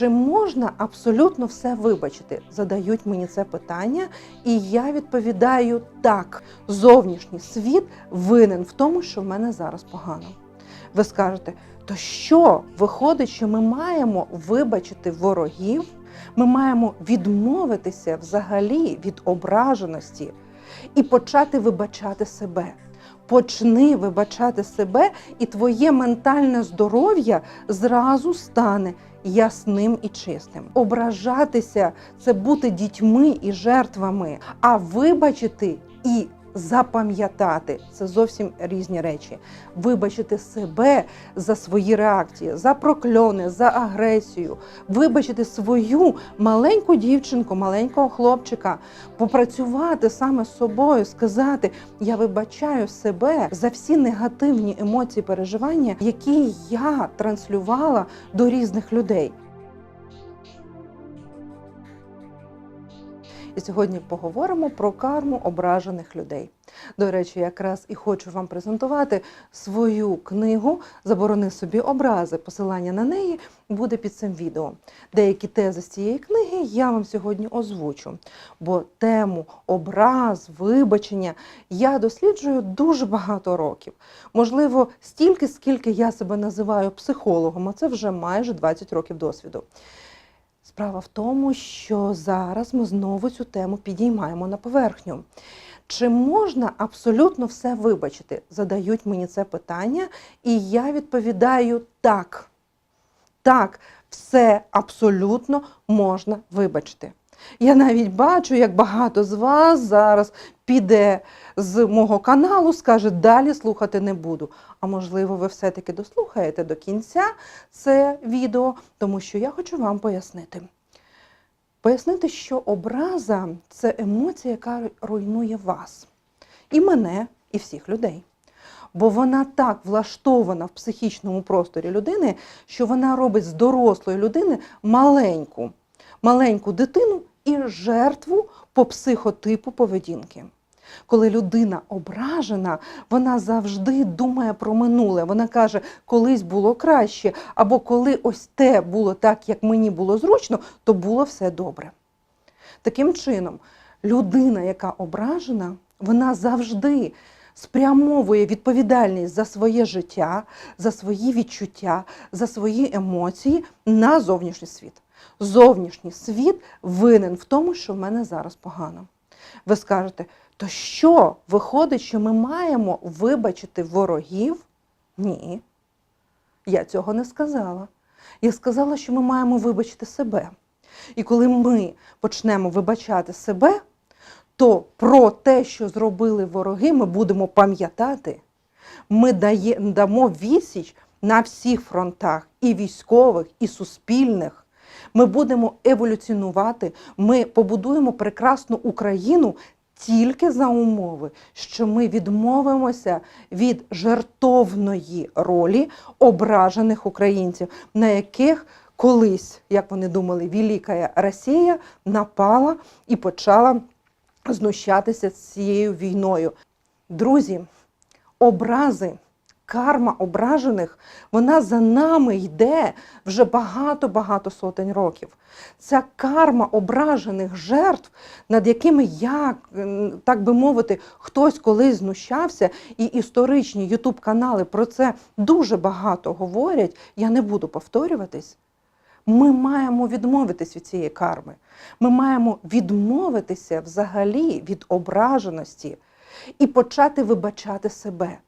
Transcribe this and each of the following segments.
Чи можна абсолютно все вибачити? Задають мені це питання, і я відповідаю так. Зовнішній світ винен в тому, що в мене зараз погано. Ви скажете, то що виходить, що ми маємо вибачити ворогів? Ми маємо відмовитися взагалі від ображеності і почати вибачати себе. Почни вибачати себе, і твоє ментальне здоров'я зразу стане ясним і чистим. Ображатися це бути дітьми і жертвами, а вибачити і запам'ятати це зовсім різні речі. Вибачити себе за свої реакції, за прокльони, за агресію, вибачити свою маленьку дівчинку, маленького хлопчика, попрацювати саме з собою, сказати: я вибачаю себе за всі негативні емоції, переживання, які я транслювала до різних людей. І сьогодні поговоримо про карму ображених людей. До речі, якраз і хочу вам презентувати свою книгу Заборони собі образи. Посилання на неї буде під цим відео. Деякі тези з цієї книги я вам сьогодні озвучу, бо тему образ, вибачення я досліджую дуже багато років. Можливо, стільки, скільки я себе називаю психологом, а це вже майже 20 років досвіду. Справа в тому, що зараз ми знову цю тему підіймаємо на поверхню. Чи можна абсолютно все вибачити? Задають мені це питання, і я відповідаю так. Так, все абсолютно можна вибачити. Я навіть бачу, як багато з вас зараз піде з мого каналу, скаже, далі слухати не буду. А можливо, ви все-таки дослухаєте до кінця це відео, тому що я хочу вам пояснити. Пояснити, що образа це емоція, яка руйнує вас, і мене, і всіх людей. Бо вона так влаштована в психічному просторі людини, що вона робить з дорослої людини маленьку, маленьку дитину і жертву по психотипу поведінки. Коли людина ображена, вона завжди думає про минуле. Вона каже, колись було краще, або коли ось те було так, як мені було зручно, то було все добре. Таким чином, людина, яка ображена, вона завжди спрямовує відповідальність за своє життя, за свої відчуття, за свої емоції на зовнішній світ. Зовнішній світ винен в тому, що в мене зараз погано. Ви скажете, то що виходить, що ми маємо вибачити ворогів? Ні. Я цього не сказала. Я сказала, що ми маємо вибачити себе. І коли ми почнемо вибачати себе, то про те, що зробили вороги, ми будемо пам'ятати. Ми дає, дамо відсіч на всіх фронтах, і військових, і суспільних. Ми будемо еволюціонувати, ми побудуємо прекрасну Україну тільки за умови, що ми відмовимося від жертовної ролі ображених українців, на яких колись, як вони думали, Велика Росія напала і почала знущатися з цією війною. Друзі, образи. Карма ображених, вона за нами йде вже багато-багато сотень років. Ця карма ображених жертв, над якими я, так би мовити, хтось колись знущався, і історичні ютуб-канали про це дуже багато говорять, я не буду повторюватись. Ми маємо відмовитись від цієї карми. Ми маємо відмовитися взагалі від ображеності і почати вибачати себе.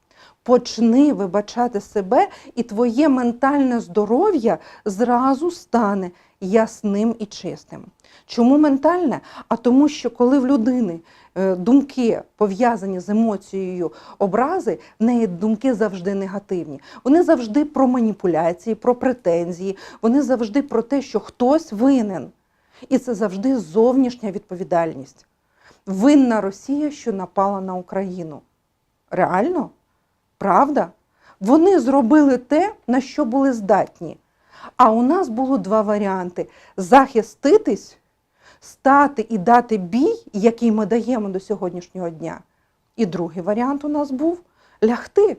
Почни вибачати себе, і твоє ментальне здоров'я зразу стане ясним і чистим. Чому ментальне? А тому, що коли в людини е, думки пов'язані з емоцією образи, в неї думки завжди негативні. Вони завжди про маніпуляції, про претензії, вони завжди про те, що хтось винен. І це завжди зовнішня відповідальність. Винна Росія, що напала на Україну. Реально? Правда? Вони зробили те, на що були здатні. А у нас було два варіанти: захиститись, стати і дати бій, який ми даємо до сьогоднішнього дня. І другий варіант у нас був лягти.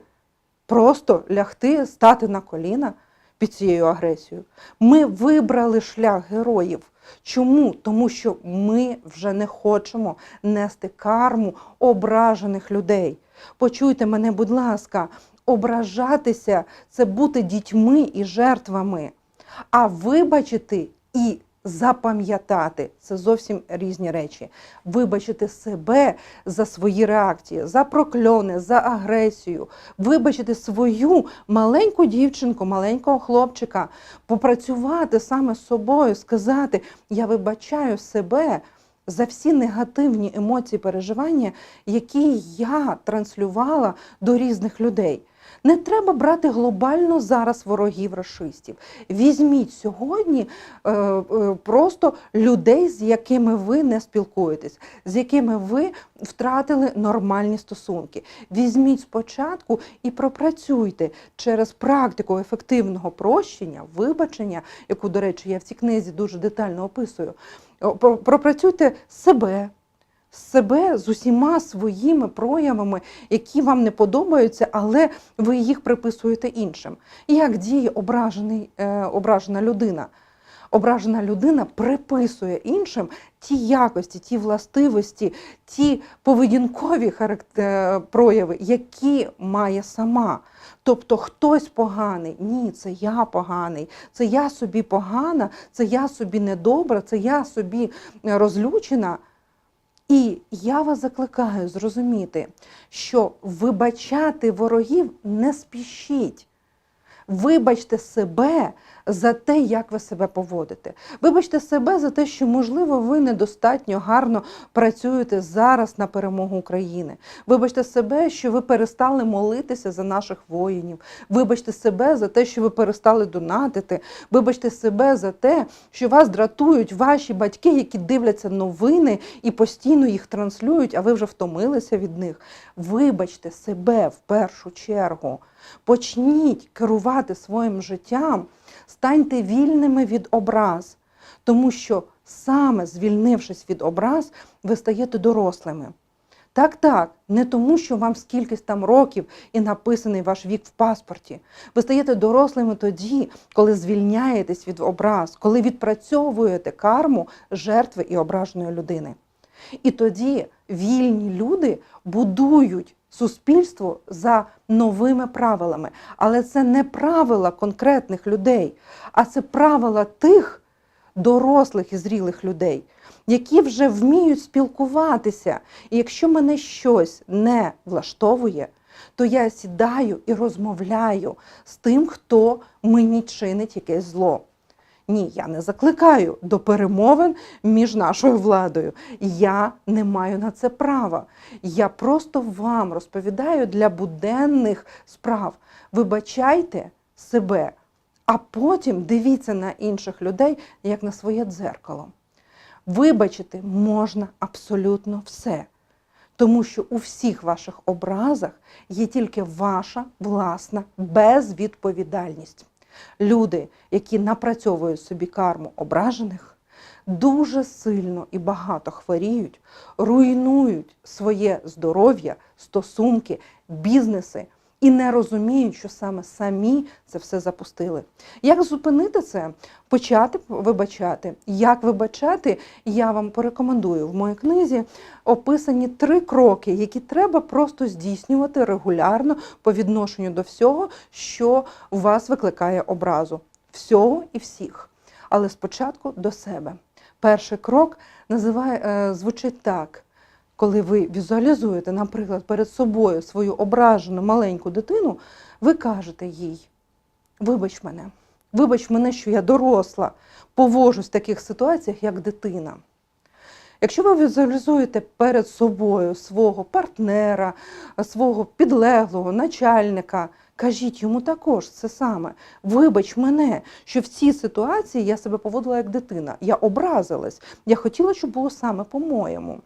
Просто лягти, стати на коліна. під цією агресією. Ми вибрали шлях героїв. Чому? Тому що ми вже не хочемо нести карму ображених людей. Почуйте мене, будь ласка, ображатися це бути дітьми і жертвами. А вибачити і запам'ятати це зовсім різні речі. Вибачити себе за свої реакції, за прокльони, за агресію, вибачити свою маленьку дівчинку, маленького хлопчика, попрацювати саме з собою, сказати: Я вибачаю себе. За всі негативні емоції, переживання, які я транслювала до різних людей. Не треба брати глобально зараз ворогів расистів. Візьміть сьогодні е, е, просто людей, з якими ви не спілкуєтесь, з якими ви втратили нормальні стосунки. Візьміть спочатку і пропрацюйте через практику ефективного прощення, вибачення, яку, до речі, я в цій книзі дуже детально описую. Пропрацюйте себе, себе з усіма своїми проявами, які вам не подобаються, але ви їх приписуєте іншим. Як діє ображений, е, ображена людина? Ображена людина приписує іншим ті якості, ті властивості, ті поведінкові характер... прояви, які має сама. Тобто хтось поганий, ні, це я поганий, це я собі погана, це я собі недобра, це я собі е, розлючена. І я вас закликаю зрозуміти, що вибачати ворогів не спішіть. Вибачте себе за те, як ви себе поводите. Вибачте себе за те, що, можливо, ви недостатньо гарно працюєте зараз на перемогу України. Вибачте себе, що ви перестали молитися за наших воїнів. Вибачте себе за те, що ви перестали донатити. Вибачте себе за те, що вас дратують ваші батьки, які дивляться новини і постійно їх транслюють, а ви вже втомилися від них. Вибачте себе в першу чергу. Почніть керувати своїм життям, станьте вільними від образ, тому що саме звільнившись від образ, ви стаєте дорослими. Так, так, не тому, що вам скількись там років і написаний ваш вік в паспорті. Ви стаєте дорослими тоді, коли звільняєтесь від образ, коли відпрацьовуєте карму жертви і ображеної людини. І тоді вільні люди будують суспільство за новими правилами. Але це не правила конкретних людей, а це правила тих дорослих і зрілих людей, які вже вміють спілкуватися. І якщо мене щось не влаштовує, то я сідаю і розмовляю з тим, хто мені чинить якесь зло. Ні, я не закликаю до перемовин між нашою владою. Я не маю на це права. Я просто вам розповідаю для буденних справ. Вибачайте себе, а потім дивіться на інших людей як на своє дзеркало. Вибачити можна абсолютно все. Тому що у всіх ваших образах є тільки ваша власна безвідповідальність. Люди, які напрацьовують собі карму ображених, дуже сильно і багато хворіють, руйнують своє здоров'я, стосунки, бізнеси і не розуміють, що саме самі це все запустили. Як зупинити це? Почати вибачати. Як вибачати, я вам порекомендую в моїй книзі описані три кроки, які треба просто здійснювати регулярно по відношенню до всього, що у вас викликає образу. Всього і всіх. Але спочатку до себе. Перший крок називає, е, звучить так. Коли ви візуалізуєте, наприклад, перед собою свою ображену маленьку дитину, ви кажете їй: вибач мене, вибач мене, що я доросла, поводжусь в таких ситуаціях, як дитина. Якщо ви візуалізуєте перед собою свого партнера, свого підлеглого, начальника, кажіть йому також це саме. Вибач мене, що в цій ситуації я себе поводила як дитина. Я образилась. Я хотіла, щоб було саме по-моєму.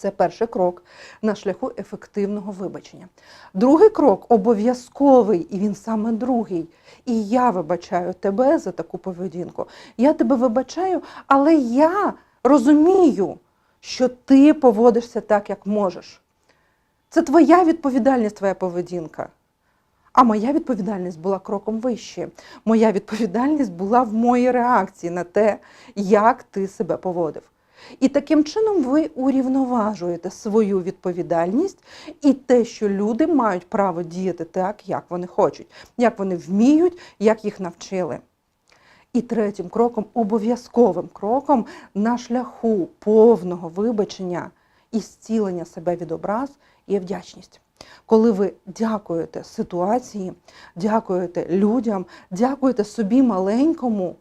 Це перший крок на шляху ефективного вибачення. Другий крок обов'язковий, і він саме другий. І я вибачаю тебе за таку поведінку. Я тебе вибачаю, але я розумію, що ти поводишся так, як можеш. Це твоя відповідальність, твоя поведінка. А моя відповідальність була кроком вище. Моя відповідальність була в моїй реакції на те, як ти себе поводив. І таким чином ви урівноважуєте свою відповідальність і те, що люди мають право діяти так, як вони хочуть, як вони вміють, як їх навчили. І третім кроком, обов'язковим кроком на шляху повного вибачення і зцілення себе від образ є вдячність. Коли ви дякуєте ситуації, дякуєте людям, дякуєте собі маленькому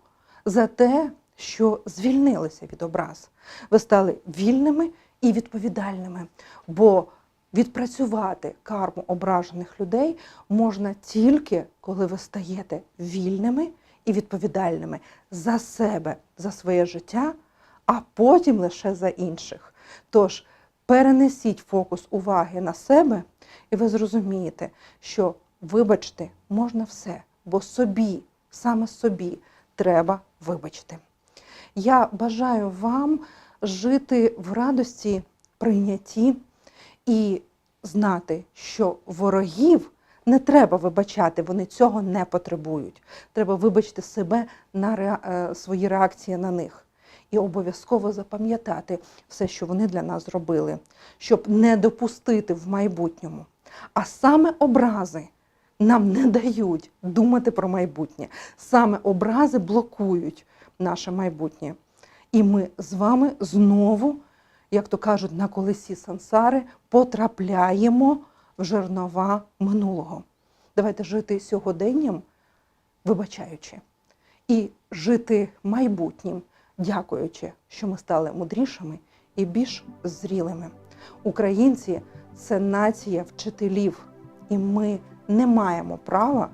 за те, що звільнилися від образ. Ви стали вільними і відповідальними. Бо відпрацювати карму ображених людей можна тільки, коли ви стаєте вільними і відповідальними за себе, за своє життя, а потім лише за інших. Тож перенесіть фокус уваги на себе, і ви зрозумієте, що вибачити можна все, бо собі, саме собі, треба вибачити. Я бажаю вам жити в радості, прийнятті і знати, що ворогів не треба вибачати, вони цього не потребують. Треба вибачити себе на ре- е, свої реакції на них. І обов'язково запам'ятати все, що вони для нас зробили, щоб не допустити в майбутньому. А саме образи нам не дають думати про майбутнє. Саме образи блокують наше майбутнє. І ми з вами знову, як то кажуть, на колесі сансари потрапляємо в жернова минулого. Давайте жити сьогоденням, вибачаючи, і жити майбутнім, дякуючи, що ми стали мудрішими і більш зрілими. Українці це нація вчителів, і ми не маємо права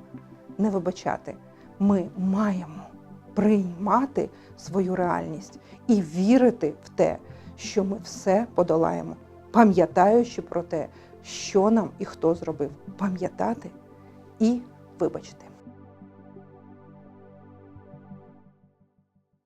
не вибачати. Ми маємо приймати свою реальність і вірити в те, що ми все подолаємо, пам'ятаючи про те, що нам і хто зробив, пам'ятати і вибачити.